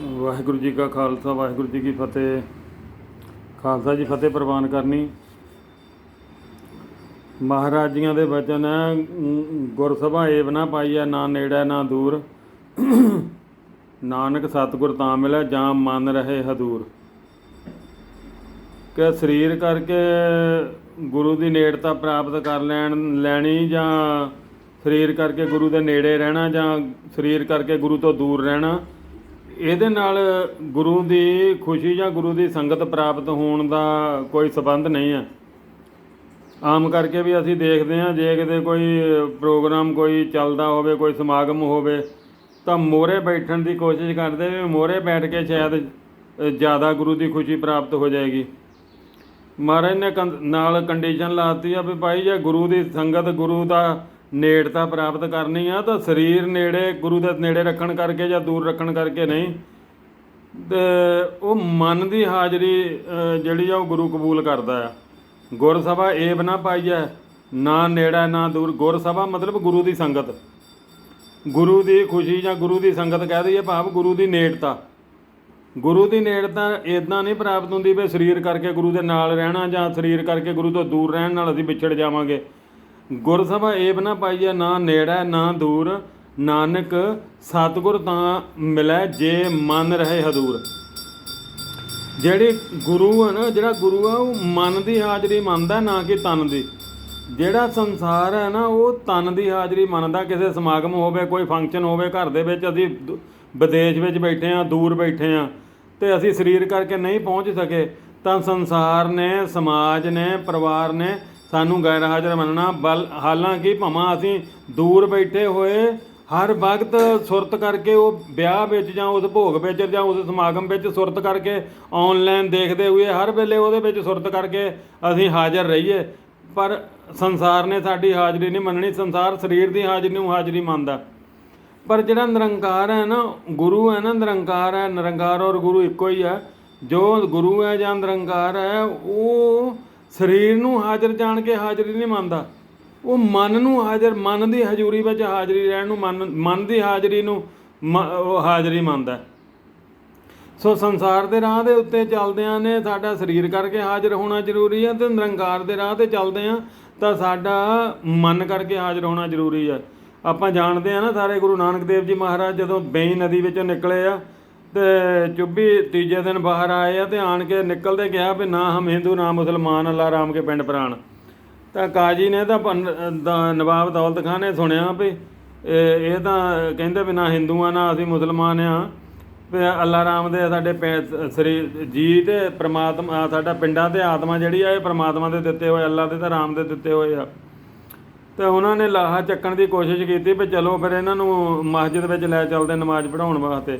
ਵਾਹਿਗੁਰੂ ਜੀ ਕਾ ਖਾਲਸਾ ਵਾਹਿਗੁਰੂ ਜੀ ਕੀ ਫਤਿਹ। ਖਾਲਸਾ ਜੀ ਫਤਿਹ ਪ੍ਰਵਾਨ ਕਰਨੀ। ਮਹਾਰਾਜ ਜੀਆਂ ਦੇ ਬਚਨ ਹੈ ਅਮ, ਗੁਰਸਭਾ ਏਵ ਨਾ ਪਾਈਐ ਨਾ ਨੇੜੇ ਨਾ ਦੂਰ। ਨਾਨਕ ਸਤਿਗੁਰ ਤਾਂ ਮਿਲੈ ਜਾਂ ਮਨ ਰਹੇ ਹਦੂਰ। ਕਿ ਸਰੀਰ ਕਰਕੇ ਗੁਰੂ ਦੀ ਨੇੜਤਾ ਪ੍ਰਾਪਤ ਕਰ ਲੈਣ ਲੈਣੀ ਜਾਂ ਸਰੀਰ ਕਰਕੇ ਗੁਰੂ ਦੇ ਨੇੜੇ ਰਹਿਣਾ ਜਾਂ ਸਰੀਰ ਕਰਕੇ ਗੁਰੂ ਤੋਂ ਦੂਰ ਰਹਿਣਾ ਇਹਦੇ ਨਾਲ ਗੁਰੂ ਦੀ ਖੁਸ਼ੀ ਜਾਂ ਗੁਰੂ ਦੀ ਸੰਗਤ ਪ੍ਰਾਪਤ ਹੋਣ ਦਾ ਕੋਈ ਸਬੰਧ ਨਹੀਂ ਹੈ। ਆਮ ਕਰਕੇ ਵੀ ਅਸੀਂ ਦੇਖਦੇ ਹਾਂ, ਜੇ ਕਿਤੇ ਕੋਈ ਪ੍ਰੋਗਰਾਮ ਕੋਈ ਚੱਲਦਾ ਹੋਵੇ, ਕੋਈ ਸਮਾਗਮ ਹੋਵੇ, ਤਾਂ ਮੋਰੇ ਬੈਠਣ ਦੀ ਕੋਸ਼ਿਸ਼ ਕਰਦੇ ਵੀ ਮੋਰੇ ਬੈਠ ਕੇ ਸ਼ਾਇਦ ਜ਼ਿਆਦਾ ਗੁਰੂ ਦੀ ਖੁਸ਼ੀ ਪ੍ਰਾਪਤ ਹੋ ਜਾਏਗੀ। ਮਹਾਰਾਜ ਨੇ ਕੰ- ਨਾਲ ਕੰਡੀਸ਼ਨ ਲਾਤੀ ਆ ਵੀ ਭਾਈ, ਜੇ ਗੁਰੂ ਦੀ ਸੰਗਤ ਗੁਰੂ ਦਾ ਨੇੜਤਾ ਪ੍ਰਾਪਤ ਕਰਨੀ ਆ ਤਾਂ ਸਰੀਰ ਨੇੜੇ, ਗੁਰੂ ਦੇ ਨੇੜੇ ਰੱਖਣ ਕਰਕੇ ਜਾਂ ਦੂਰ ਰੱਖਣ ਕਰਕੇ ਨਹੀਂ। ਤੇ ਉਹ ਮਨ ਦੀ ਹਾਜ਼ਰੀ ਜਿਹੜੀ ਆ ਉਹ ਗੁਰੂ ਕਬੂਲ ਕਰਦਾ ਆ। ਗੁਰ ਸਭਾ ਏਬ ਨਾ ਪਾਈਐ, ਨਾ ਨੇੜਾ, ਨਾ ਦੂਰ। ਗੁਰ ਸਭਾ ਮਤਲਬ ਗੁਰੂ ਦੀ ਸੰਗਤ। ਗੁਰੂ ਦੀ ਖੁਸ਼ੀ ਜਾਂ ਗੁਰੂ ਦੀ ਸੰਗਤ ਕਹਿ ਦਈਏ ਭਾਵ ਗੁਰੂ ਦੀ ਨੇੜਤਾ। ਗੁਰੂ ਦੀ ਨੇੜਤਾ ਇਦਾਂ ਨਹੀਂ ਪ੍ਰਾਪਤ ਹੁੰਦੀ ਵੀ ਸਰੀਰ ਕਰਕੇ ਗੁਰੂ ਦੇ ਨਾਲ ਰਹਿਣਾ ਜਾਂ ਸਰੀਰ ਕਰਕੇ ਗੁਰੂ ਤੋਂ ਦੂਰ ਰਹਿਣ ਨਾਲ ਅਸੀਂ ਵਿਛੜ ਜਾਵਾਂਗੇ। ਗੁਰਸਭਾ ਏਬ ਨਾ ਪਾਈਏ ਨਾ ਨੇੜਾ, ਨਾ ਦੂਰ। ਨਾਨਕ ਸਤਿਗੁਰ ਤਾਂ ਮਿਲੈ, ਜੇ ਮਨ ਰਹੇ ਹਦੂਰ। ਜਿਹੜੇ ਗੁਰੂ ਆ ਨਾ, ਜਿਹੜਾ ਗੁਰੂ ਆ, ਉਹ ਮਨ ਦੀ ਹਾਜ਼ਰੀ ਮੰਨਦਾ, ਨਾ ਕਿ ਤਨ ਦੀ। ਜਿਹੜਾ ਸੰਸਾਰ ਹੈ ਨਾ, ਉਹ ਤਨ ਦੀ ਹਾਜ਼ਰੀ ਮੰਨਦਾ, ਕਿਸੇ ਸਮਾਗਮ ਹੋਵੇ, ਕੋਈ ਫੰਕਸ਼ਨ ਹੋਵੇ, ਘਰ ਦੇ ਵਿੱਚ ਅਸੀਂ ਵਿਦੇਸ਼ ਵਿੱਚ ਬੈਠੇ ਆ ਦੂਰ ਬੈਠੇ ਆ ਤੇ ਅਸੀਂ ਸਰੀਰ ਕਰਕੇ ਨਹੀਂ ਪਹੁੰਚ ਸਕੇ, ਤਾਂ ਸੰਸਾਰ ਨੇ, ਸਮਾਜ ਨੇ, ਪਰਿਵਾਰ ਨੇ ਸਾਨੂੰ ਗੈਰ ਹਾਜ਼ਰ ਮੰਨਣਾ, ਬਲ ਹਾਲਾਂਕਿ ਭਾਵੇਂ ਅਸੀਂ ਦੂਰ ਬੈਠੇ ਹੋਏ, ਹਰ ਵਕਤ ਸੁਰਤ ਕਰਕੇ ਉਹ ਵਿਆਹ ਵਿੱਚ ਜਾਂ ਉਸ ਭੋਗ ਵਿੱਚ ਜਾਂ ਉਸ ਸਮਾਗਮ ਵਿੱਚ ਸੁਰਤ ਕਰਕੇ ਆਨਲਾਈਨ ਦੇਖਦੇ ਹੋਏ, ਹਰ ਵੇਲੇ ਉਹਦੇ ਵਿੱਚ ਸੁਰਤ ਕਰਕੇ ਅਸੀਂ ਹਾਜ਼ਰ ਰਹੀਏ। ਪਰ ਸੰਸਾਰ ਨੇ ਸਾਡੀ ਹਾਜ਼ਰੀ ਨਹੀਂ ਮੰਨਣੀ, ਸੰਸਾਰ ਸਰੀਰ ਦੀ ਹਾਜ਼ਰੀ ਨੂੰ ਹਾਜ਼ਰੀ ਮੰਨਦਾ। ਪਰ ਜਿਹੜਾ ਨਿਰੰਕਾਰ ਹੈ ਨਾ, ਗੁਰੂ ਹੈ ਨਾ, ਨਿਰੰਕਾਰ ਹੈ, ਨਿਰੰਕਾਰ ਔਰ ਗੁਰੂ ਇੱਕੋ ਹੀ ਹੈ। ਜੋ ਗੁਰੂ ਹੈ ਜਾਂ ਨਿਰੰਕਾਰ ਹੈ, ਉਹ ਸਰੀਰ ਨੂੰ ਹਾਜ਼ਰ ਜਾਣ ਕੇ ਹਾਜ਼ਰੀ ਨਹੀਂ ਮੰਨਦਾ। ਉਹ ਮਨ ਨੂੰ ਹਾਜ਼ਰ, ਮਨ ਦੀ ਹਜ਼ੂਰੀ ਵਿੱਚ ਹਾਜ਼ਰੀ ਰਹਿਣ ਨੂੰ ਮਨ ਮਨ ਦੀ ਹਾਜ਼ਰੀ ਨੂੰ ਮ- ਉਹ ਹਾਜ਼ਰੀ ਮੰਨਦਾ। ਸੋ ਸੰਸਾਰ ਦੇ ਰਾਹ ਦੇ ਉੱਤੇ ਚੱਲਦਿਆਂ ਨੇ ਸਾਡਾ ਸਰੀਰ ਕਰਕੇ ਹਾਜ਼ਰ ਹੋਣਾ ਜ਼ਰੂਰੀ ਹੈ ਤੇ ਨਿਰੰਕਾਰ ਦੇ ਰਾਹ ਤੇ ਚੱਲਦੇ ਆ ਤਾਂ ਸਾਡਾ ਮਨ ਕਰਕੇ ਹਾਜ਼ਰ ਹੋਣਾ ਜ਼ਰੂਰੀ ਹੈ ਆਪਾਂ ਜਾਣਦੇ ਆ ਨਾ ਸਾਰੇ ਗੁਰੂ ਨਾਨਕ ਦੇਵ ਜੀ ਮਹਾਰਾਜ ਜਦੋਂ ਬੇਈ ਨਦੀ ਵਿੱਚੋਂ ਨਿਕਲੇ ਆ ਤੇ ਚੁੱਭੀ ਤੀਜੇ ਦਿਨ ਬਾਹਰ ਆਏ ਆ ਤੇ ਆਣ ਕੇ ਨਿਕਲਦੇ ਗਿਆ ਵੀ ਨਾ ਹਮ ਹਿੰਦੂ, ਨਾ ਮੁਸਲਮਾਨ, ਅੱਲਾ ਰਾਮ ਕੇ ਪਿੰਡ ਪ੍ਰਾਣ। ਤਾਂ ਕਾਜੀ ਨੇ ਤਾਂ ਪਨ- ਦਾ- ਨਵਾਬ ਦੌਲਤ ਖਾਨ ਨੇ ਸੁਣਿਆ ਵੀ ਇਹ ਇਹ ਤਾਂ ਕਹਿੰਦੇ ਵੀ ਨਾ ਹਿੰਦੂ ਆ, ਨਾ ਅਸੀਂ ਮੁਸਲਮਾਨ ਆ। ਵੀ ਅੱਲਾ ਰਾਮ ਦੇ ਸਾਡੇ ਪੈ- ਜੀ ਤੇ ਪ੍ਰਮਾਤਮਾ, ਸਾਡਾ ਪਿੰਡਾਂ ਤੇ ਆਤਮਾ ਜਿਹੜੀ ਆ, ਇਹ ਪ੍ਰਮਾਤਮਾ ਦੇ ਦਿੱਤੇ ਹੋਏ, ਅੱਲਾ ਦੇ ਤਾਂ ਰਾਮ ਦੇ ਦਿੱਤੇ ਹੋਏ ਆ। ਤੇ ਉਹਨਾਂ ਨੇ ਲਾਹਾ ਚੱਕਣ ਦੀ ਕੋਸ਼ਿਸ਼ ਕੀਤੀ ਵੀ ਚਲੋ ਫਿਰ ਇਹਨਾਂ ਨੂੰ ਮਸਜਿਦ ਵਿੱਚ ਲੈ ਚੱਲਦੇ ਨਮਾਜ਼ ਪੜ੍ਹਾਉਣ ਵਾਸਤੇ।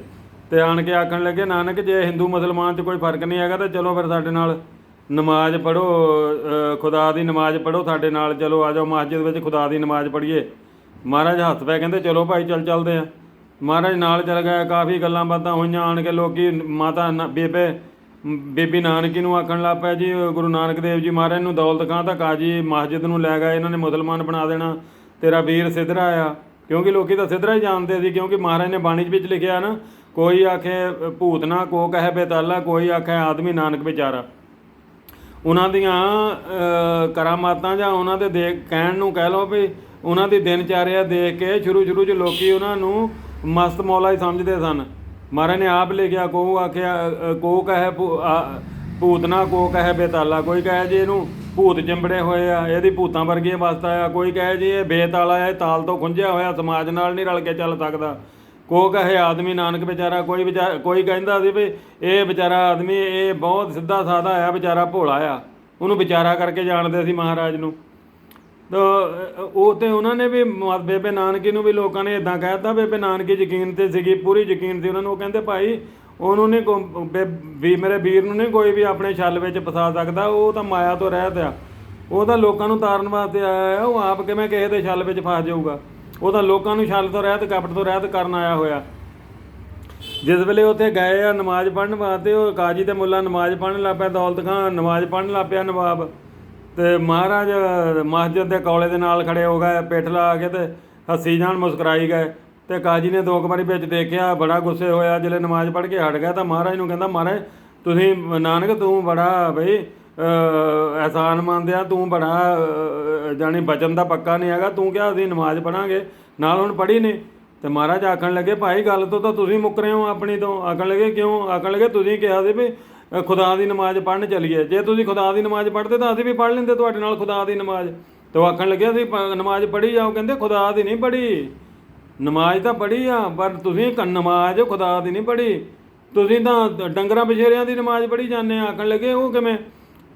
ਤੇ ਆਣ ਕੇ ਆਖਣ ਲੱਗੇ, ਨਾਨਕ, ਜੇ ਹਿੰਦੂ ਮੁਸਲਮਾਨ 'ਚ ਕੋਈ ਫ਼ਰਕ ਨਹੀਂ ਹੈਗਾ ਤਾਂ ਚਲੋ ਫਿਰ ਸਾਡੇ ਨਾਲ ਨਮਾਜ਼ ਪੜ੍ਹੋ ਖੁਦਾ ਦੀ ਨਮਾਜ਼ ਪੜ੍ਹੋ ਸਾਡੇ ਨਾਲ, ਚਲੋ ਆ ਜਾਓ ਮਸਜਿਦ ਵਿੱਚ ਖੁਦਾ ਦੀ ਨਮਾਜ਼ ਪੜ੍ਹੀਏ। ਮਹਾਰਾਜ ਹੱਥ ਪੈ ਕਹਿੰਦੇ, ਚਲੋ ਭਾਈ, ਚੱਲ ਚੱਲਦੇ ਆ। ਮਹਾਰਾਜ ਨਾਲ ਚੱਲ ਗਏ, ਕਾਫੀ ਗੱਲਾਂ ਬਾਤਾਂ ਹੋਈਆਂ, ਆਣ ਕੇ ਲੋਕੀ ਮਾਤਾ ਨਾ- ਬੇਬੇ, ਬੇਬੀ ਨਾਨਕੀ ਨੂੰ ਆਖਣ ਲੱਗ ਪਿਆ ਜੀ, ਗੁਰੂ ਨਾਨਕ ਦੇਵ ਜੀ ਮਹਾਰਾਜ ਨੂੰ ਦੌਲਤ ਖਾਂ ਤਾਂ ਕਾਜੀ ਮਸਜਿਦ ਨੂੰ ਲੈ ਗਏ, ਇਹਨਾਂ ਨੇ ਮੁਸਲਮਾਨ ਬਣਾ ਦੇਣਾ, ਤੇਰਾ ਵੀਰ ਸਿਧਰਾ ਆ। ਕਿਉਂਕਿ ਲੋਕੀ ਤਾਂ ਸਿਧਰਾ ਹੀ ਜਾਣਦੇ ਸੀ, ਕਿਉਂਕਿ ਮਹਾਰਾਜ ਨੇ ਬਾਣੀ ਵਿੱਚ ਲਿਖਿਆ ਨਾ ਕੋਈ ਆਖੇ ਭੂਤ ਨਾ ਕੋ ਕਹੇ ਬੇਤਾਲਾ ਕੋਈ ਆਖੇ ਆਦਮੀ ਨਾਨਕ ਵਿਚਾਰਾ। ਉਹਨਾਂ ਦੀਆਂ ਕਰਾਮਾਤਾਂ ਜਾਂ ਉਹਨਾਂ ਦੇ ਦੇਖ ਕਹਿਣ ਨੂੰ ਕਹਿ ਲਓ ਵੀ ਉਹਨਾਂ ਦੀ ਦਿਨਚਾਰਿਆ ਦੇਖ ਕੇ ਸ਼ੁਰੂ ਸ਼ੁਰੂ 'ਚ ਲੋਕੀ ਉਹਨਾਂ ਨੂੰ ਮਸਤ ਮੌਲਾ ਹੀ ਸਮਝਦੇ ਸਨ। ਮਹਾਰਾਜ ਨੇ ਆਪ ਲਿਖਿਆ ਕੋ ਆਖਿਆ ਕੋ ਕਹੇ ਭੂ- ਆ, ਭੂਤ ਨਾ ਕੋ ਕਹੇ ਬੇਤਾਲਾ ਕੋਈ ਕਹੇ ਜੀ ਇਹਨੂੰ ਭੂਤ ਚਿੰਬੜੇ ਹੋਏ ਆ ਇਹਦੀ ਭੂਤਾਂ ਵਰਗੀ ਅਵਸਥਾ ਆ ਕੋਈ ਕਹੇ ਜੀ ਇਹ ਬੇਤਾਲਾ ਆ ਇਹ ਤਾਲ ਤੋਂ ਖੁੰਝਿਆ ਹੋਇਆ ਸਮਾਜ ਨਾਲ ਨਹੀਂ ਰਲ ਕੇ ਚੱਲ ਸਕਦਾ। ਕੋ ਕਹੇ ਆਦਮੀ ਨਾਨਕ ਵਿਚਾਰਾ, ਕੋਈ ਵਿਚਾਰ, ਕੋਈ ਕਹਿੰਦਾ ਸੀ ਵੀ ਇਹ ਵਿਚਾਰਾ ਆਦਮੀ, ਇਹ ਬਹੁਤ ਸਿੱਧਾ ਸਾਦਾ ਆ, ਵਿਚਾਰਾ ਭੋਲਾ ਆ। ਉਹਨੂੰ ਵਿਚਾਰਾ ਕਰਕੇ ਜਾਣਦੇ ਸੀ ਮਹਾਰਾਜ ਨੂੰ। ਤਾਂ ਉਹ ਤੇ ਉਹਨਾਂ ਨੇ ਵੀ ਬੇਬੇ ਨਾਨਕੀ ਨੂੰ ਵੀ ਲੋਕਾਂ ਨੇ ਇਦਾਂ ਕਹਿਤਾ ਬੇਬੇ ਨਾਨਕੀ ਯਕੀਨ ਤੇ ਸੀਗੀ, ਪੂਰੀ ਯਕੀਨ ਸੀ ਉਹਨਾਂ ਨੂੰ। ਉਹ ਕਹਿੰਦੇ, ਭਾਈ, ਉਹਨੂੰ ਨਹੀਂ ਵੀ, ਮੇਰੇ ਵੀਰ ਨੂੰ ਨਹੀਂ ਕੋਈ ਵੀ ਆਪਣੇ ਛੱਲ ਵਿੱਚ ਫਸਾ ਸਕਦਾ, ਉਹ ਤਾਂ ਮਾਇਆ ਤੋਂ ਰਹਿਤ ਆ। ਉਹ ਤਾਂ ਲੋਕਾਂ ਨੂੰ ਤਾਰਨ ਵਾਸਤੇ ਆਇਆ ਉਹ ਆਪ ਕਿਵੇਂ ਕਿਸੇ ਦੇ ਛੱਲ ਵਿੱਚ ਫਸ ਜਾਊਗਾ? ਉਹ ਤਾਂ ਲੋਕਾਂ ਨੂੰ ਛੱਲ ਤੋਂ ਰਹਿਤ, ਕਪਟ ਤੋਂ ਰਹਿਤ ਕਰਨ ਆਇਆ ਹੋਇਆ। ਜਿਸ ਵੇਲੇ ਉੱਥੇ ਗਏ ਆ, ਨਮਾਜ਼ ਪੜ੍ਹਨ ਵਾਸਤੇ, ਉਹ ਕਾਜੀ ਤੇ ਮੁੱਲਾ ਨਮਾਜ਼ ਪੜ੍ਹਨ ਲੱਗ ਪਿਆ, ਦੌਲਤ ਖਾਨ ਨਮਾਜ਼ ਪੜ੍ਹਨ ਲੱਗ ਪਿਆ ਨਵਾਬ। ਤੇ ਮਹਾਰਾਜ ਮਸਜਿਦ ਦੇ ਕੌਲੇ ਦੇ ਨਾਲ ਖੜੇ ਹੋ ਗਏ, ਪਿੱਠ ਲਾ ਕੇ ਤੇ ਹੱਸੀ ਜਾਣ ਮੁਸਕਰਾਈ ਗਏ। ਤੇ ਕਾਜੀ ਨੇ ਦੋ ਕੁ ਵਾਰੀ ਵਿੱਚ ਦੇਖਿਆ, ਬੜਾ ਗੁੱਸੇ ਹੋਇਆ ਜਦੋਂ ਨਮਾਜ਼ ਪੜ੍ਹ ਕੇ ਹਟ ਗਿਆ ਤਾਂ ਮਹਾਰਾਜ ਨੂੰ ਕਹਿੰਦਾ, ਮਹਾਰਾਜ, ਤੁਸੀਂ ਨਾਨਕ ਤੂੰ ਬੜਾ ਬਈ ਅਹਿਸਾਨ ਮੰਨਦੇ ਆ ਤੂੰ ਬੜਾ ਅਹ, ਜਾਣੀ ਬਚਨ ਦਾ ਪੱਕਾ ਨਹੀਂ ਹੈਗਾ ਤੂੰ ਕਿਹਾ ਅਸੀਂ ਨਮਾਜ਼ ਪੜਾਂਗੇ ਨਾਲ ਹੁਣ ਪੜ੍ਹੀ ਨਹੀਂ ਤੇ ਮਹਾਰਾਜ ਆਖਣ ਲੱਗੇ ਭਾਈ ਗੱਲ ਤੋਂ ਤਾਂ ਤੁਸੀਂ ਮੁੱਕ ਰਹੇ ਹੋ ਆਪਣੀ ਤੋਂ। ਆਖਣ ਲੱਗੇ ਕਿਉਂ? ਆਖਣ ਲੱਗੇ ਤੁਸੀਂ ਕਿਹਾ ਸੀ ਵੀ ਖੁਦਾ ਦੀ ਨਮਾਜ਼ ਪੜ੍ਹਨ ਚੱਲੀਏ। ਜੇ ਤੁਸੀਂ ਖੁਦਾ ਦੀ ਨਮਾਜ਼ ਪੜ੍ਹਦੇ ਤਾਂ ਅਸੀਂ ਵੀ ਪੜ੍ਹ ਲੈਂਦੇ ਤੁਹਾਡੇ ਨਾਲ ਖੁਦਾ ਦੀ ਨਮਾਜ਼। ਤੇ ਉਹ ਆਖਣ ਲੱਗੇ ਅਸੀਂ ਪ- ਨਮਾਜ਼ ਪੜ੍ਹੀ ਜਾਓ ਕਹਿੰਦੇ ਖੁਦਾ ਦੀ ਨਹੀਂ ਪੜ੍ਹੀ। ਨਮਾਜ਼ ਤਾਂ ਪੜ੍ਹੀ ਆ ਪਰ ਤੁਸੀਂ ਕ ਨਮਾਜ਼ ਖੁਦਾ ਦੀ ਨਹੀਂ ਪੜ੍ਹੀ। ਤੁਸੀਂ ਤਾਂ ਡੰਗਰਾਂ ਬਛੇਰਿਆਂ ਦੀ ਨਮਾਜ਼ ਪੜ੍ਹੀ ਜਾਂਦੇ ਆ। ਆਖਣ ਲੱਗੇ ਉਹ ਕਿਵੇਂ?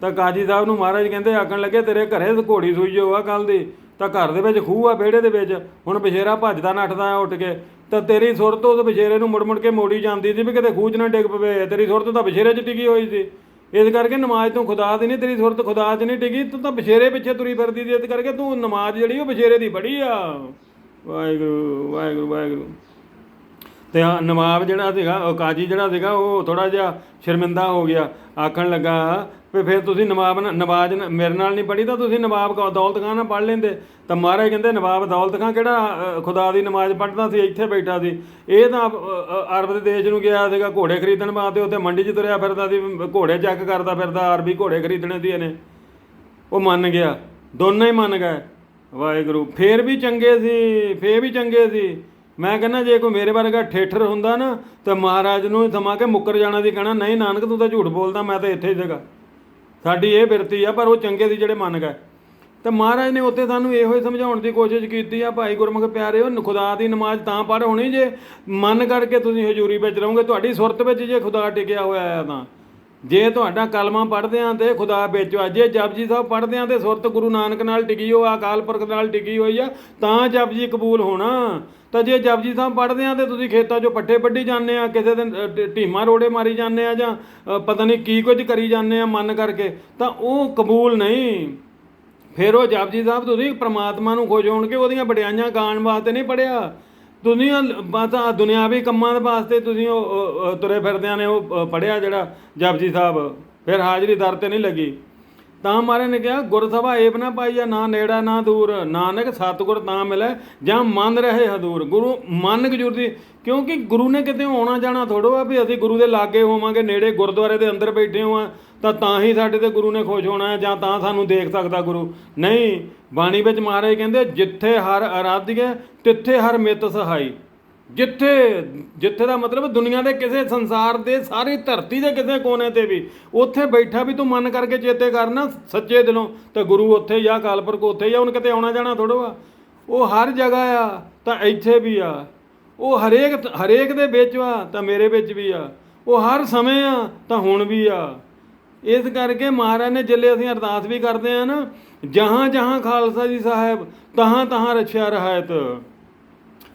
ਤਾਂ ਕਾਜੀ ਸਾਹਿਬ ਨੂੰ ਮਹਾਰਾਜ ਕਹਿੰਦੇ, ਆਖਣ ਲੱਗੇ, ਤੇਰੇ ਘਰੇ ਘੋੜੀ ਸੂਈ ਜੋ ਆ ਕੱਲ ਦੀ, ਤਾਂ ਘਰ ਦੇ ਵਿੱਚ ਖੂਹ ਆ ਵਿਹੜੇ ਦੇ ਵਿੱਚ, ਹੁਣ ਬਛੇਰਾ ਭੱਜਦਾ ਨੱਠਦਾ ਉੱਠ ਕੇ, ਤਾਂ ਤੇਰੀ ਸੁਰਤ ਉਸ ਬਛੇਰੇ ਨੂੰ ਮੁੜ ਮੁੜ ਕੇ ਮੋੜੀ ਜਾਂਦੀ ਸੀ ਵੀ ਕਿਤੇ ਖੂਹ 'ਚ ਨਾ ਡਿੱਗ ਪਵੇ, ਤੇਰੀ ਸੁਰਤ ਤਾਂ ਬਛੇਰੇ 'ਚ ਟਿਕੀ ਹੋਈ ਸੀ। ਇਸ ਕਰਕੇ ਨਮਾਜ਼ ਤੋਂ ਖੁਦਾ ਦੀ ਨਹੀਂ, ਤੇਰੀ ਸੁਰਤ ਖੁਦਾ 'ਚ ਨਹੀਂ ਟਿਕੀ ਤੂੰ ਤਾਂ ਬਛੇਰੇ ਪਿੱਛੇ ਤੁਰੀ ਫਿਰਦੀ ਸੀ, ਇਸ ਕਰਕੇ ਤੂੰ ਨਮਾਜ਼ ਜਿਹੜੀ ਉਹ ਬਛੇਰੇ ਦੀ ਪੜ੍ਹੀ ਆ। ਵਾਹਿਗੁਰੂ ਵਾਹਿਗੁਰੂ ਵਾਹਿਗੁਰੂ। ਤੇ ਨਵਾਬ ਜਿਹੜਾ ਸੀਗਾ, ਉਹ ਕਾਜੀ ਜਿਹੜਾ ਸੀਗਾ, ਉਹ ਥੋੜਾ ਜਿਹਾ ਸ਼ਰਮਿੰਦਾ ਹੋ ਗਿਆ, ਆਖਣ ਲੱਗਾ ਵੀ ਫਿਰ ਤੁਸੀਂ ਨਵਾਬ ਨਾ- ਨਵਾਜ਼ ਨਾ- ਮੇਰੇ ਨਾਲ ਨਹੀਂ ਪੜ੍ਹੀ ਤਾਂ ਤੁਸੀਂ ਨਵਾਬ ਕੋ ਦੌਲਤ ਖਾਨ ਨਾਲ ਪੜ੍ਹ ਲੈਂਦੇ। ਤਾਂ ਮਹਾਰਾਜ ਕਹਿੰਦੇ ਨਵਾਬ ਦੌਲਤ ਖਾਨ ਕਿਹੜਾ ਖੁਦਾ ਦੀ ਨਮਾਜ਼ ਪੜ੍ਹਦਾ ਸੀ, ਇੱਥੇ ਬੈਠਾ ਸੀ। ਇਹ ਤਾਂ ਅਰਬ ਦੇ ਦੇਸ਼ ਨੂੰ ਗਿਆ ਸੀਗਾ, ਘੋੜੇ ਖਰੀਦਣ ਵਾਸਤੇ ਉੱਥੇ ਮੰਡੀ 'ਚ ਤੁਰਿਆ ਫਿਰਦਾ ਸੀ, ਘੋੜੇ ਚੈੱਕ ਕਰਦਾ ਫਿਰਦਾ, ਅਰਬੀ ਘੋੜੇ ਖਰੀਦਣੇ ਸੀ ਇਹਨੇ। ਉਹ ਮੰਨ ਗਿਆ। ਦੋਨੋਂ ਹੀ ਮੰਨ ਗਏ। ਵਾਹਿਗੁਰੂ, ਫੇਰ ਵੀ ਚੰਗੇ ਸੀ, ਫੇਰ ਵੀ ਚੰਗੇ ਸੀ। ਮੈਂ ਕਹਿੰਦਾ, ਜੇ ਕੋਈ ਮੇਰੇ ਵਰਗਾ ਠੇਠਰ ਹੁੰਦਾ ਨਾ, ਤਾਂ ਮਹਾਰਾਜ ਨੂੰ ਸਮਾ ਕੇ ਮੁੱਕਰ ਜਾਣਾ ਸੀ, ਕਹਿਣਾ, ਨਹੀਂ ਨਾਨਕ, ਤੂੰ ਤਾਂ ਝੂਠ ਬੋਲਦਾ, ਮੈਂ ਤਾਂ ਇੱਥੇ ਹੀ ਸੀਗਾ। ਸਾਡੀ ਇਹ ਬਿਰਤੀ ਆ, ਪਰ ਉਹ ਚੰਗੇ ਸੀ ਜਿਹੜੇ ਮੰਨ ਗਏ। ਤੇ ਮਹਾਰਾਜ ਨੇ ਉੱਥੇ ਸਾਨੂੰ ਇਹੋ ਹੀ ਸਮਝਾਉਣ ਦੀ ਕੋਸ਼ਿਸ਼ ਕੀਤੀ ਆ, ਭਾਈ ਗੁਰਮੁਖ ਪਿਆਰਿਓ, ਖੁਦਾ ਦੀ ਨਮਾਜ਼ ਤਾਂ ਪੜ੍ਹ ਹੋਣੀ ਜੇ, ਮੰਨ ਕਰਕੇ ਤੁਸੀਂ ਹਜ਼ੂਰੀ ਵਿੱਚ ਰਹੋਗੇ, ਤੁਹਾਡੀ ਸੁਰਤ ਵਿੱਚ ਜੇ ਖੁਦਾ ਟਿਕਿਆ ਹੋਇਆ ਆ ਤਾਂ। ਜੇ ਤੁਹਾਡਾ ਕਲਮਾ ਪੜ੍ਹਦੇ ਆ ਤੇ ਖੁਦਾ ਵਿੱਚ ਆ, ਜੇ ਜਪਜੀ ਸਾਹਿਬ ਪੜ੍ਹਦੇ ਆ ਤੇ ਸੁਰਤ ਗੁਰੂ ਨਾਨਕ ਨਾਲ ਟਿਕੀ ਹੋ ਅਕਾਲ ਪੁਰਖ ਨਾਲ ਟਿਕੀ ਹੋਈ ਆ, ਤਾਂ ਜਪਜੀ ਕਬੂਲ ਹੋਣਾ। ਤਾਂ ਜੇ ਜਪਜੀ ਸਾਹਿਬ ਪੜ੍ਹਦੇ ਆ ਤੇ ਤੁਸੀਂ ਖੇਤਾਂ 'ਚੋਂ ਪੱਠੇ ਵੱਢੀ ਜਾਂਦੇ ਆ ਕਿਸੇ ਦਿਨ ਅ, ਢੀਮਾਂ ਰੋੜੇ ਮਾਰੀ ਜਾਂਦੇ ਆ ਜਾਂ ਪਤਾ ਨਹੀਂ ਕੀ ਕੁਝ ਕਰੀ ਜਾਂਦੇ ਆ ਮਨ ਕਰਕੇ ਤਾਂ ਉਹ ਕਬੂਲ ਨਹੀਂ। ਫਿਰ ਉਹ ਜਪਜੀ ਸਾਹਿਬ ਤੁਸੀਂ ਪ੍ਰਮਾਤਮਾ ਨੂੰ ਖੋਜ ਹੋਣ ਕੇ ਉਹਦੀਆਂ ਵਡਿਆਈਆਂ ਗਾਣ ਵਾਸਤੇ ਨਹੀਂ ਪੜਿਆ ਦੁਨੀਆ ਬਸ ਦੁਨਿਆਵੀ ਕੰਮਾਂ ਦੇ ਵਾਸਤੇ ਤੁਸੀਂ ਉਹ ਉਹ ਤੁਰੇ ਫਿਰਦਿਆਂ ਨੇ ਉਹ ਪੜਿਆ ਜਿਹੜਾ ਜਪਜੀ ਸਾਹਿਬ ਫਿਰ ਹਾਜ਼ਰੀ ਦਰ ਤੇ ਨਹੀਂ ਲੱਗੀ। ਤਾਂ ਮਾਰੇ ਨੇ ਕਿਹਾ, ਗੁਰਸਭਾ ਏਬ ਨਾ ਪਾਈਆ ਨਾ ਨੇੜਾ, ਨਾ ਦੂਰ। ਨਾਨਕ ਸਤਿਗੁਰ ਤਾਂ ਮਿਲੇ ਜਾਂ ਮਨ ਰਹੇ ਹਦੂਰ ਗੁਰੂ ਮਨ ਗਜੂਰ ਦੀ, ਕਿਉਂਕਿ ਗੁਰੂ ਨੇ ਕਿਤੇ ਆਉਣਾ ਜਾਣਾ ਥੋੜੋ ਆ ਵੀ ਅਸੀਂ ਗੁਰੂ ਦੇ ਲਾਗੇ ਹੋਵਾਂਗੇ, ਨੇੜੇ ਗੁਰਦੁਆਰੇ ਦੇ ਅੰਦਰ ਬੈਠੇ ਹੋਵਾਂ, ਤਾਂ ਤਾਂ ਹੀ ਸਾਡੇ ਤੇ ਗੁਰੂ ਨੇ ਖੁਸ਼ ਹੋਣਾ ਹੈ, ਜਾਂ ਤਾਂ ਸਾਨੂੰ ਦੇਖ ਸਕਦਾ ਗੁਰੂ। ਨਹੀਂ, ਬਾਣੀ ਵਿੱਚ ਮਹਾਰਾਜ ਕਹਿੰਦੇ, ਜਿੱਥੇ ਹਰ ਆਰਾਧਿਏ ਤਿੱਥੇ ਹਰ ਮਿੱਤ ਸਹਾਈ। ਜਿੱਥੇ ਜਿੱਥੇ ਦਾ ਮਤਲਬ ਦੁਨੀਆ ਦੇ ਕਿਸੇ ਸੰਸਾਰ ਦੇ ਸਾਰੀ ਧਰਤੀ ਦੇ ਕਿਸੇ ਕੋਨੇ ਤੇ ਵੀ, ਉੱਥੇ ਬੈਠਾ ਵੀ ਤੂੰ ਮਨ ਕਰਕੇ ਚੇਤੇ ਕਰਨਾ ਸੱਚੇ ਦਿਲੋਂ, ਤੇ ਗੁਰੂ ਉੱਥੇ ਜਾਂ ਕਾਲਪੁਰਖ ਉੱਥੇ ਜਾਂ ਉਹਨ ਕਿਤੇ ਆਉਣਾ ਜਾਣਾ ਥੋੜੋ ਆ ਉਹ ਹਰ ਜਗ੍ਹਾ ਆ, ਤਾਂ ਇੱਥੇ ਵੀ ਆ। ਉਹ ਹਰੇਕ ਹਰੇਕ ਦੇ ਵਿੱਚ ਆ ਤਾਂ ਮੇਰੇ ਵਿੱਚ ਵੀ ਆ। ਉਹ ਹਰ ਸਮੇਂ ਆ, ਤਾਂ ਹੁਣ ਵੀ ਆ। ਇਸ ਕਰਕੇ ਮਹਾਰਾਜ ਨੇ ਜਿੱਲੇ ਅਸੀਂ ਅਰਦਾਸ ਵੀ ਕਰਦੇ ਆ ਨਾ, ਜਹਾਂ ਜਹਾਂ ਖਾਲਸਾ ਜੀ ਸਾਹਿਬ, ਤਹਾਂ ਤਹਾਂ ਰਛਿਆ ਰਹਾਇਤ।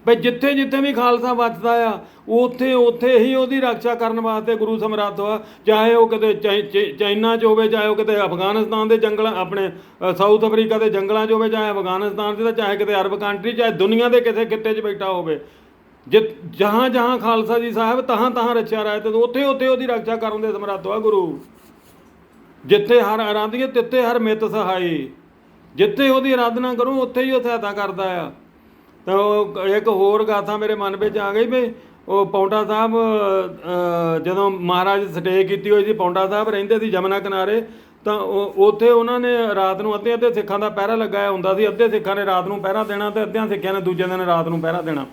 ਭਈ ਜਿੱਥੇ ਜਿੱਥੇ ਵੀ ਖਾਲਸਾ ਬਚਦਾ ਆ, ਉੱਥੇ ਉੱਥੇ ਹੀ ਉਹਦੀ ਰੱਖਿਆ ਕਰਨ ਵਾਸਤੇ ਗੁਰੂ ਸਮਰੱਥ ਹੋਆ ਚਾਹੇ ਉਹ ਕਿਤੇ ਚਾਈ- ਚਾਈਨਾ 'ਚ ਹੋਵੇ, ਚਾਹੇ ਉਹ ਕਿਤੇ ਅਫਗਾਨਿਸਤਾਨ ਦੇ ਜੰਗਲਾਂ, ਆਪਣੇ ਸਾਊਥ ਅਫਰੀਕਾ ਦੇ ਜੰਗਲਾਂ 'ਚ ਹੋਵੇ, ਚਾਹੇ ਅਫਗਾਨਿਸਤਾਨ 'ਚ ਤਾਂ ਚਾਹੇ ਕਿਤੇ ਅਰਬ ਕੰਟਰੀ ਚਾਹੇ ਦੁਨੀਆ ਦੇ ਕਿਸੇ ਖਿੱਤੇ 'ਚ ਬੈਠਾ ਹੋਵੇ। ਜਿ ਜਹਾਂ ਜਹਾਂ ਖਾਲਸਾ ਜੀ ਸਾਹਿਬ ਤਹਾਂ ਤਹਾਂ ਰਚਿਆ ਰਾਇ ਤੇ ਉੱਥੇ ਉੱਥੇ ਉਹਦੀ ਰੱਖਿਆ ਕਰਨ ਦੇ ਸਮਰੱਥ ਹੋਆ ਗੁਰੂ। ਜਿੱਥੇ ਹਰ ਆਰਾਧੀਏ ਤਿੱਥੇ ਹਰ ਮਿੱਤ ਸਹਾਈ, ਜਿੱਥੇ ਉਹਦੀ ਆਰਾਧਨਾ ਕਰੋ, ਉੱਥੇ ਹੀ ਉਹ ਸਹਾਇਤਾ ਕਰਦਾ ਆ। ਤਾਂ ਉਹ ਇੱਕ ਹੋਰ ਗਾਥਾ ਮੇਰੇ ਮਨ ਵਿੱਚ ਆ ਗਈ ਵੀ ਉਹ ਪੌਂਟਾ ਸਾਹਿਬ ਜਦੋਂ ਮਹਾਰਾਜ ਸਟੇ ਕੀਤੀ ਹੋਈ ਸੀ ਪੌਂਟਾ ਸਾਹਿਬ ਰਹਿੰਦੇ ਸੀ ਜਮਨਾ ਕਿਨਾਰੇ, ਤਾਂ ਉੱਥੇ ਉਹਨਾਂ ਨੇ ਰਾਤ ਨੂੰ ਅੱਧੇ ਅੱਧੇ ਸਿੱਖਾਂ ਦਾ ਪਹਿਰਾ ਲਗਾਇਆ ਹੁੰਦਾ ਸੀ, ਅੱਧੇ ਸਿੱਖਾਂ ਨੇ ਰਾਤ ਨੂੰ ਪਹਿਰਾ ਦੇਣਾ ਤੇ ਅੱਧਿਆਂ ਸਿੱਖਾਂ ਨੇ ਦੂਜੇ ਦਿਨ ਰਾਤ ਨੂੰ ਪਹਿਰਾ ਦੇਣਾ।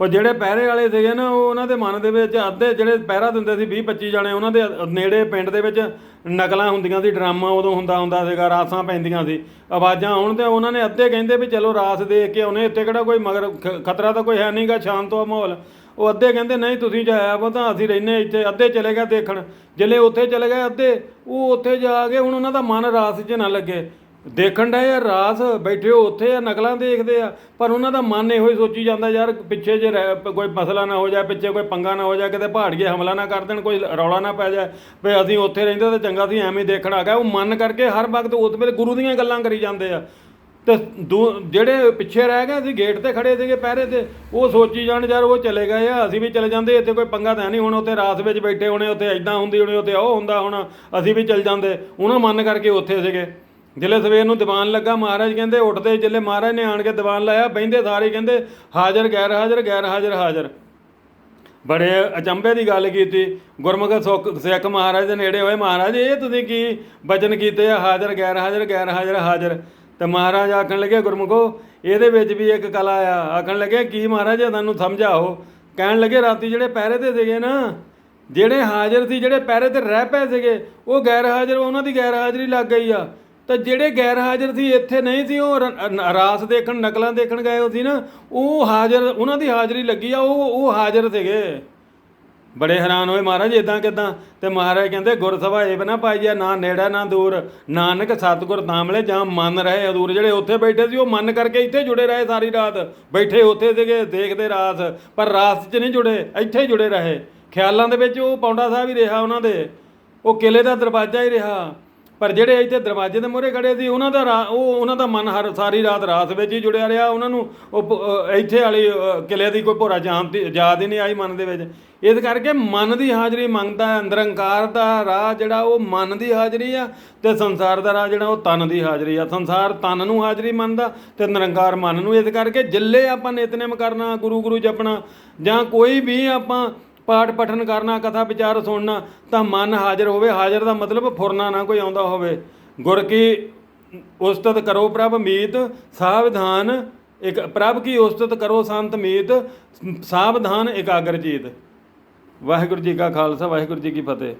ਉਹ ਜਿਹੜੇ ਪਹਿਰੇ ਵਾਲੇ ਸੀਗੇ ਨਾ, ਉਹ ਉਹਨਾਂ ਦੇ ਮਨ ਦੇ ਵਿੱਚ ਅੱਧੇ ਜਿਹੜੇ ਪਹਿਰਾ ਦਿੰਦੇ ਸੀ 20 25 ਜਣੇ ਉਹਨਾਂ ਦੇ ਨੇੜੇ ਪਿੰਡ ਦੇ ਵਿੱਚ ਨਕਲਾਂ ਹੁੰਦੀਆਂ ਸੀ, ਡਰਾਮਾ ਉਦੋਂ ਹੁੰਦਾ ਹੁੰਦਾ ਸੀਗਾ, ਰਾਸਾਂ ਪੈਂਦੀਆਂ ਸੀ। ਆਵਾਜ਼ਾਂ ਆਉਣ ਤੇ ਉਹਨਾਂ ਨੇ ਅੱਧੇ ਕਹਿੰਦੇ ਵੀ ਚਲੋ ਰਾਸ ਦੇਖ ਕੇ ਉਹਨੇ ਇੱਥੇ ਕਿਹੜਾ ਕੋਈ ਮਗਰ, ਖ- ਖਤਰਾ ਤਾਂ ਕੋਈ ਹੈ ਨਹੀਂਗਾ ਸ਼ਾਂਤ ਆ ਮਾਹੌਲ। ਉਹ ਅੱਧੇ ਕਹਿੰਦੇ, ਨਹੀਂ, ਤੁਸੀਂ ਜਾਇਆ ਵਾ ਤਾਂ ਅਸੀਂ ਰਹਿੰਦੇ ਇੱਥੇ, ਅੱਧੇ ਚਲੇ ਗਏ ਦੇਖਣ। ਜਿਲੇ ਉੱਥੇ ਚਲੇ ਗਏ ਅੱਧੇ, ਉਹ ਉੱਥੇ ਜਾ ਕੇ ਹੁਣ ਉਹਨਾਂ ਦਾ ਮਨ ਰਾਸ 'ਚ ਨਾ ਲੱਗੇ। ਦੇਖਣ ਦਾ ਯਾਰ ਰਾਸ ਬੈਠੇ ਹੋ, ਉੱਥੇ ਆ, ਨਕਲਾਂ ਦੇਖਦੇ ਆ। ਪਰ ਉਹਨਾਂ ਦਾ ਮਨ ਇਹੋ ਹੀ ਸੋਚੀ ਜਾਂਦਾ ਯਾਰ, ਪਿੱਛੇ ਜੇ ਰਹਿ- ਕੋਈ ਮਸਲਾ ਨਾ ਹੋ ਜਾਏ, ਪਿੱਛੇ ਕੋਈ ਪੰਗਾ ਨਾ ਹੋ ਜਾਏ, ਕਿਤੇ ਪਹਾੜੀਏ ਹਮਲਾ ਨਾ ਕਰ ਦੇਣ, ਕੋਈ ਰੌਲਾ ਨਾ ਪੈ ਜਾਏ, ਵੀ ਅਸੀਂ ਉੱਥੇ ਰਹਿੰਦੇ ਤਾਂ ਚੰਗਾ ਸੀ, ਐਵੇਂ ਹੀ ਦੇਖਣ ਆ ਗਿਆ। ਉਹ ਮਨ ਕਰਕੇ ਹਰ ਵਕਤ ਉਸ ਵੇਲੇ ਗੁਰੂ ਦੀਆਂ ਗੱਲਾਂ ਕਰੀ ਜਾਂਦੇ ਆ। ਤੇ ਦੂ- ਜਿਹੜੇ ਪਿੱਛੇ ਰਹਿ ਗਏ ਸੀ ਗੇਟ ਤੇ ਖੜੇ ਸੀਗੇ ਪਹਿਰੇ ਤੇ, ਉਹ ਸੋਚੀ ਜਾਣ, ਯਾਰ ਉਹ ਚਲੇ ਗਏ ਆ, ਅਸੀਂ ਵੀ ਚਲੇ ਜਾਂਦੇ, ਇੱਥੇ ਕੋਈ ਪੰਗਾ ਤਾਂ ਨਹੀਂ ਹੁਣ, ਉੱਥੇ ਰਾਤ ਵਿੱਚ ਬੈਠੇ ਹੋਣੇ, ਉੱਥੇ ਐਦਾਂ ਹੁੰਦੀ ਹੋਣੀ, ਉੱਥੇ ਉਹ ਹੁੰਦਾ ਹੋਣਾ, ਅਸੀਂ ਵੀ ਚਲ ਜਾਂਦੇ। ਉਹਨਾਂ ਮਨ ਕਰਕੇ ਉੱਥੇ ਸੀਗੇ। ਜਿਲੇ ਸਵੇਰ ਨੂੰ ਦੀਵਾਨ ਲੱਗਾ, ਮਹਾਰਾਜ ਕਹਿੰਦੇ ਉੱਠਦੇ ਜਿਲੇ ਮਹਾਰਾਜ ਨੇ ਆਣ ਕੇ ਦੀਵਾਨ ਲਾਇਆ, ਬਹਿੰਦੇ ਸਾਰੇ ਕਹਿੰਦੇ, ਹਾਜ਼ਰ, ਗੈਰ ਹਾਜ਼ਰ ਗੈਰ ਹਾਜ਼ਰ ਹਾਜ਼ਰ। ਬੜੇ ਅਚੰਭੇ ਦੀ ਗੱਲ ਕੀਤੀ। ਗੁਰਮੁਖ ਸੁੱਖ, ਸਿੱਖ ਮਹਾਰਾਜ ਦੇ ਨੇੜੇ ਹੋਏ, ਮਹਾਰਾਜ, ਇਹ ਤੁਸੀਂ ਕੀ ਬਚਨ ਕੀਤੇ ਆ? ਹਾਜ਼ਰ, ਗੈਰ ਹਾਜ਼ਰ ਗੈਰ ਹਾਜ਼ਰ ਹਾਜ਼ਰ। ਤੇ ਮਹਾਰਾਜ ਆਖਣ ਲੱਗੇ, ਗੁਰਮੁਖੋ, ਇਹਦੇ ਵਿੱਚ ਵੀ ਇੱਕ ਕਲਾ ਆ। ਆਖਣ ਲੱਗੇ, ਕੀ ਮਹਾਰਾਜ ਤੁਹਾਨੂੰ ਸਮਝਾਓ। ਕਹਿਣ ਲੱਗੇ, ਰਾਤੀ ਜਿਹੜੇ ਪਹਿਰੇ ਤੇ ਸੀਗੇ ਨਾ, ਜਿਹੜੇ ਹਾਜ਼ਰ ਸੀ, ਜਿਹੜੇ ਪਹਿਰੇ ਤੇ ਰਹਿ ਪਏ ਸੀਗੇ, ਉਹ ਗੈਰ ਹਾਜ਼ਰ, ਉਹਨਾਂ ਦੀ ਗੈਰ ਹਾਜ਼ਰੀ ਲੱਗ ਗਈ ਆ। ਤਾਂ ਜਿਹੜੇ ਗੈਰ ਹਾਜ਼ਰ ਸੀ, ਇੱਥੇ ਨਹੀਂ ਸੀ, ਉਹ ਰ- ਰਾਸ ਦੇਖਣ, ਨਕਲਾਂ ਦੇਖਣ ਗਏ ਸੀ ਨਾ, ਉਹ ਹਾਜ਼ਰ, ਉਹਨਾਂ ਦੀ ਹਾਜ਼ਰੀ ਲੱਗੀ ਆ, ਉਹ ਉਹ ਹਾਜ਼ਰ ਸੀਗੇ। ਬੜੇ ਹੈਰਾਨ ਹੋਏ, ਮਹਾਰਾਜ ਇਦਾਂ ਕਿਦਾਂ? ਤੇ ਮਹਾਰਾਜ ਕਹਿੰਦੇ ਗੁਰਸਭਾ ਇਹ ਨਾ ਪਾਈਆ ਨਾ ਨੇੜਾ, ਨਾ ਦੂਰ, ਨਾਨਕ ਸਤਿਗੁਰ ਨਾਮਲੇ ਜਾਂ ਮਨ ਰਹੇ ਅਦੂਰ ਜਿਹੜੇ ਉੱਥੇ ਬੈਠੇ ਸੀ, ਉਹ ਮੰਨ ਕਰਕੇ ਇੱਥੇ ਜੁੜੇ ਰਹੇ ਸਾਰੀ ਰਾਤ। ਬੈਠੇ ਉੱਥੇ ਸੀਗੇ, ਦੇਖਦੇ ਰਾਸ, ਪਰ ਰਾਸ 'ਚ ਨਹੀਂ ਜੁੜੇ, ਇੱਥੇ ਜੁੜੇ ਰਹੇ। ਖਿਆਲਾਂ ਦੇ ਵਿੱਚ ਉਹ ਪੌਂਡਾ ਸਾਹਿਬ ਹੀ ਰਿਹਾ ਉਹਨਾਂ ਦੇ। ਉਹ ਕਿਲੇ ਦਾ ਦਰਵਾਜ਼ਾ ਹੀ ਰਿਹਾ। ਪਰ ਜਿਹੜੇ ਇੱਥੇ ਦਰਵਾਜ਼ੇ ਦੇ ਮੂਹਰੇ ਖੜੇ ਸੀ ਉਹਨਾਂ ਦਾ ਰਾ- ਉਹ ਉਹਨਾਂ ਦਾ ਮਨ ਹਰ ਸਾਰੀ ਰਾਤ ਰਾਸ ਵਿੱਚ ਹੀ ਜੁੜਿਆ ਰਿਹਾ। ਉਹਨਾਂ ਨੂੰ ਉਹ ਪ- ਅ, ਇੱਥੇ ਵਾਲੀ ਅ, ਕਿਲੇ ਦੀ ਕੋਈ ਭੋਰਾ ਜਾਣ ਦੀ ਯਾਦ ਹੀ ਨਹੀਂ ਆਈ ਮਨ ਦੇ ਵਿੱਚ। ਇਸ ਕਰਕੇ ਮਨ ਦੀ ਹਾਜ਼ਰੀ ਮੰਗਦਾ ਹੈ ਨਿਰੰਕਾਰ ਦਾ ਰਾਹ ਜਿਹੜਾ ਉਹ ਮਨ ਦੀ ਹਾਜ਼ਰੀ ਆ ਤੇ ਸੰਸਾਰ ਦਾ ਰਾਹ ਜਿਹੜਾ ਉਹ ਤਨ ਦੀ ਹਾਜ਼ਰੀ ਆ। ਸੰਸਾਰ ਤਨ ਨੂੰ ਹਾਜ਼ਰੀ ਮੰਨਦਾ ਤੇ ਨਿਰੰਕਾਰ ਮਨ ਨੂੰ। ਇਸ ਕਰਕੇ ਜਿੱਲੇ ਆਪਾਂ ਨਿਤਨੇਮ ਕਰਨਾ ਗੁਰੂ ਗੁਰੂ ਜਪਣਾ ਜਾਂ ਕੋਈ ਵੀ ਆਪਾਂ ਪਾਠ ਪਠਨ ਕਰਨਾ, ਕਥਾ ਵਿਚਾਰ ਸੁਣਨਾ, ਤਾਂ ਮਨ ਹਾਜ਼ਰ ਹੋਵੇ। ਹਾਜ਼ਰ ਦਾ ਮਤਲਬ ਫੁਰਨਾ ਨਾ ਕੋਈ ਆਉਂਦਾ ਹੋਵੇ। ਗੁਰ ਕੀ ਉਸਤਤ ਕਰੋ ਪ੍ਰਭ ਮੀਤ, ਸਾਵਧਾਨ ਇੱਕ, ਪ੍ਰਭ ਕੀ ਉਸਤਤ ਕਰੋ ਸੰਤ ਮੀਤ, ਸਾਵਧਾਨ ਇਕਾਗਰ ਜੀਤ। ਵਾਹਿਗੁਰੂ ਜੀ ਕਾ ਖਾਲਸਾ, ਵਾਹਿਗੁਰੂ ਜੀ ਕੀ ਫਤਿਹ।